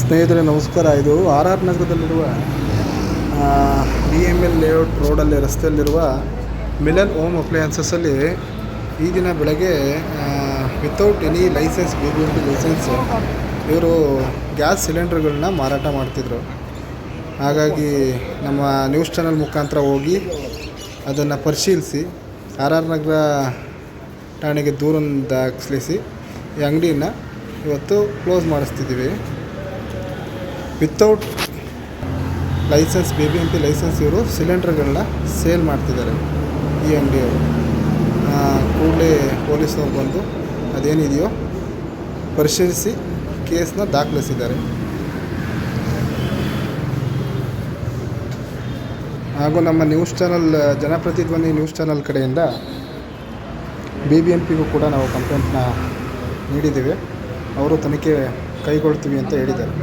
ಸ್ನೇಹಿತರೆ, ನಮಸ್ಕಾರ. ಇದು ಆರ್ ಆರ್ ನಗರದಲ್ಲಿರುವ ಬಿ ಎಂ ಎಲ್ ಲೇಔಟ್ ರೋಡಲ್ಲಿ, ರಸ್ತೆಯಲ್ಲಿರುವ ಮಿಲನ್ ಹೋಮ್ ಅಪ್ಲಯನ್ಸಸ್ಸಲ್ಲಿ ಈ ದಿನ ಬೆಳಗ್ಗೆ without any licence B B M T licence ಇವರು ಗ್ಯಾಸ್ ಸಿಲಿಂಡರ್ಗಳನ್ನ ಮಾರಾಟ ಮಾಡ್ತಿದ್ರು. ಹಾಗಾಗಿ ನಮ್ಮ ನ್ಯೂಸ್ ಚಾನಲ್ ಮುಖಾಂತರ ಹೋಗಿ ಅದನ್ನು ಪರಿಶೀಲಿಸಿ, ಆರ್ ಆರ್ ನಗರ ಠಾಣೆಗೆ ದೂರನ್ನು ದಾಖಲಿಸಿ, ಈ ಅಂಗಡಿಯನ್ನು ಇವತ್ತು close ಮಾಡಿಸ್ತಿದ್ದೀವಿ. Without licence B B M P licence ಇವರು ಸಿಲಿಂಡ್ರ್ಗಳನ್ನ ಸೇಲ್ ಮಾಡ್ತಿದ್ದಾರೆ ಈ ಅಂಗಡಿಯವರು. ಕೂಡಲೇ ಪೊಲೀಸ್ನವ್ರು ಬಂದು ಅದೇನಿದೆಯೋ ಪರಿಶೀಲಿಸಿ ಕೇಸನ್ನ ದಾಖಲಿಸಿದ್ದಾರೆ. ಹಾಗೂ ನಮ್ಮ news channel Janapratidhwani news channel ಕಡೆಯಿಂದ ಬಿ ಬಿ ಎಂ ಪಿಗೂ ಕೂಡ ನಾವು ಕಂಪ್ಲೇಂಟ್ನ ನೀಡಿದ್ದೇವೆ. ಅವರು ತನಿಖೆ ಕೈಗೊಳ್ತೀವಿ ಅಂತ ಹೇಳಿದರು